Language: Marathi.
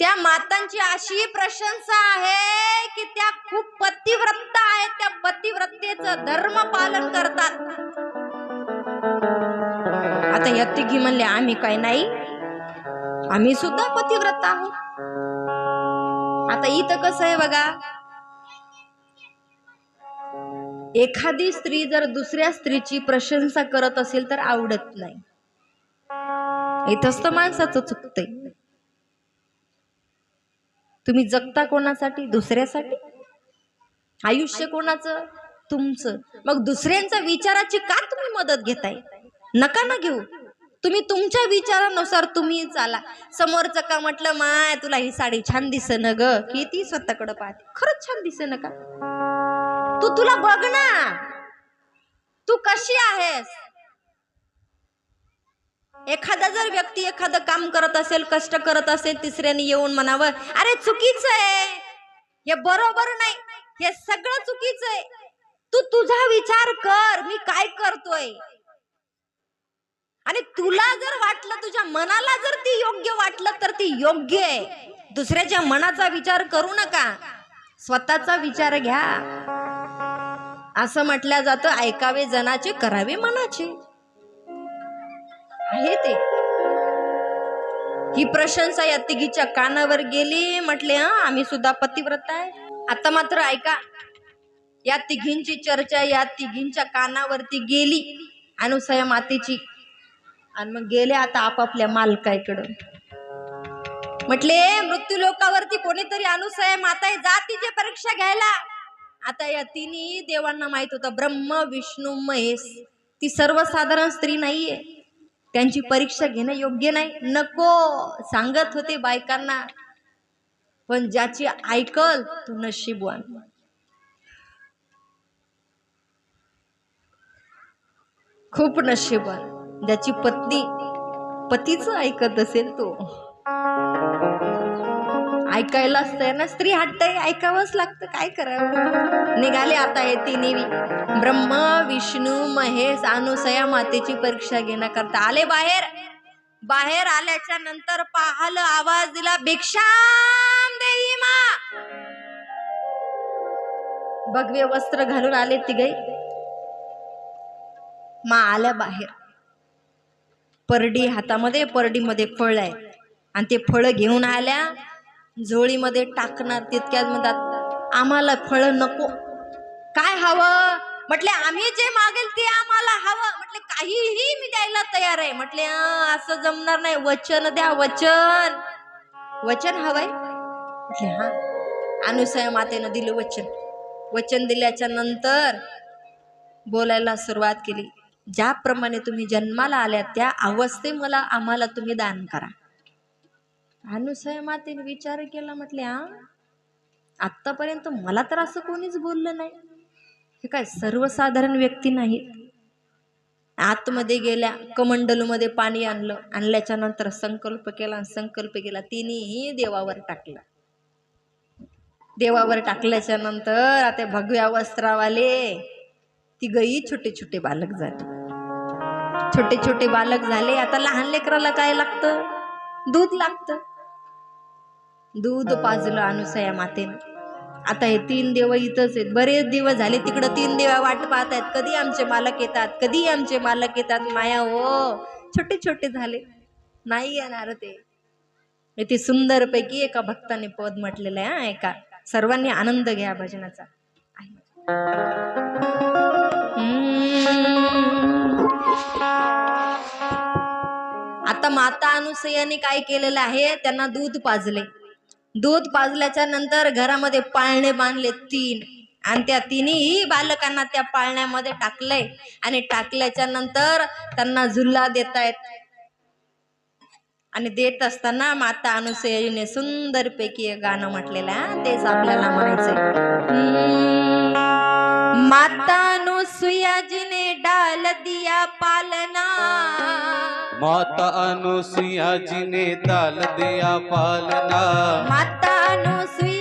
त्या मातांची अशी प्रशंसा आहे की त्या खूप पतिव्रत आहेत. त्या पतिव्रतेच धर्म पालन करतात. आता या तिघी म्हणले आम्ही काय नाही. आम्ही सुद्धा पतिव्रत आहोत. आता इथं कसं आहे बघा. एखादी स्त्री जर दुसऱ्या स्त्रीची प्रशंसा करत असेल तर आवडत नाही. इथंच तर माणसाचं चुकतंय. तुम्ही जगता कोणासाठी? दुसऱ्यासाठी? आयुष्य कोणाचं? तुमचं. मग दुसऱ्यांच्या विचाराची का तुम्ही मदत घेताय? नका ना घेऊ. तुम्ही तुमच्या विचारानुसार तुम्ही चाला. समोरचं का म्हटलं माय तुला ही साडी छान दिसन ग. किती स्वतःकडे पाहते. खरंच छान दिसन का? तू तुला बघ ना. तू कशी आहेस? एखादा जर व्यक्ती एखादं काम करत असेल कष्ट करत असेल तिसऱ्याने येऊन म्हणावं अरे चुकीचं आहे. हे बरोबर नाही. हे सगळं चुकीचं आहे. तू तुझा विचार कर मी काय करतोय? आणि तुला जर वाटलं तुझ्या मनाला जर ती योग्य वाटलं तर ती योग्य आहे. दुसऱ्याच्या मनाचा विचार करू नका. स्वतःचा विचार घ्या. असं म्हटलं जातं ऐकावे जनाचे करावे मनाचे. आहे ते. ही प्रशंसा या तिघीच्या कानावर गेली. म्हटले हा आम्ही सुद्धा पतिव्रत आहे. आता मात्र ऐका या तिघींची चर्चा या तिघींच्या कानावरती गेली अनुसया मातेची आणि मग गेले आता आपापल्या मालकाकडं म्हटले मृत्यू लोकावरती कोणीतरी अनुसया माता आहे जा तिची परीक्षा घ्यायला. आता या तिन्ही देवांना माहीत होतं ब्रह्म विष्णू महेश ती सर्वसाधारण स्त्री नाहीये. त्यांची परीक्षा घेणं योग्य नाही. नको सांगत होते बायकांना. पण ज्याची ऐकल तो नशीबवान खूप नशीबवान ज्याची पत्नी पतीच ऐकत असेल तो. ऐकायलाच तयार ना स्त्री हट्टय ऐकावंच लागतं. काय करावं? निघाले आता हे तिन्ही ब्रह्म विष्णू महेश अनुसया मातेची परीक्षा घेण्याकरता आले बाहेर. बाहेर आल्याच्यानंतर पाहल आवाज दिला भिक्षाम देई मा. भगवे वस्त्र घालून आले तिघे. मा आल्या बाहेर. परडी हातामध्ये परडीमध्ये फळ आहे आणि ते फळ घेऊन आल्या. झोळीमध्ये टाकणार तितक्यात म्हणतात आम्हाला फळ नको. काय हवं? म्हटले आम्ही जे मागेल ते आम्हाला हवं. म्हटले काहीही मी द्यायला तयार आहे. म्हटले असं जमणार नाही. वचन द्या वचन. वचन हवंय? म्हटले हा. अनुसया मातेनं दिलं वचन. वचन दिल्याच्या नंतर बोलायला सुरुवात केली. ज्याप्रमाणे तुम्ही जन्माला आल्या त्या अवस्थे मला आम्हाला तुम्ही दान करा. अनुसया मातेने विचार केला म्हटल्या आत्तापर्यंत मला तर असं कोणीच बोललं नाही. हे काय सर्वसाधारण व्यक्ती नाहीत आतमध्ये गेल्या कमंडलूमध्ये पाणी आणलं आणल्याच्या नंतर संकल्प केला संकल्प केला तिनेही देवावर टाकला. देवावर टाकल्याच्या नंतर आता भगव्या वस्त्रावाले ती छोटे छोटे बालक झाले. छोटे छोटे बालक झाले आता लहान लेकराला काय लागतं? दूध लागतं. दूध पाजलं अनुसया मातेनं. आता हे तीन देव इथंच आहेत. बरेच दिवस झाले तिकडं तीन देवा वाट पाहत आहेत कधी आमचे मालक येतात? कधी आमचे मालक येतात? माया हो छोटे छोटे झाले. नाही येणार ते. इथे सुंदरपैकी एका भक्ताने पद म्हटलेलं आहे हा, एका. सर्वांनी आनंद घ्या भजनाचा. आता माता अनुसयाने काय केलेलं आहे? त्यांना दूध पाजले. दूध पाजल्याच्या नंतर घरामध्ये पाळणे बांधले तीन. आणि त्या तिन्ही बालकांना त्या पाळण्यामध्ये टाकलंय. आणि टाकल्याच्या नंतर त्यांना झुल्ला देत आहेत आणि देत असताना माता अनुसयाने सुंदर पैकी गाणं म्हटलेलं तेच आपल्याला म्हणायचंय. माता हम्म. माता अनुसुयाजीने डाल दिया पालना माता अनुसुया जी ने दाल दिया पालना माता अनुसुयाजीने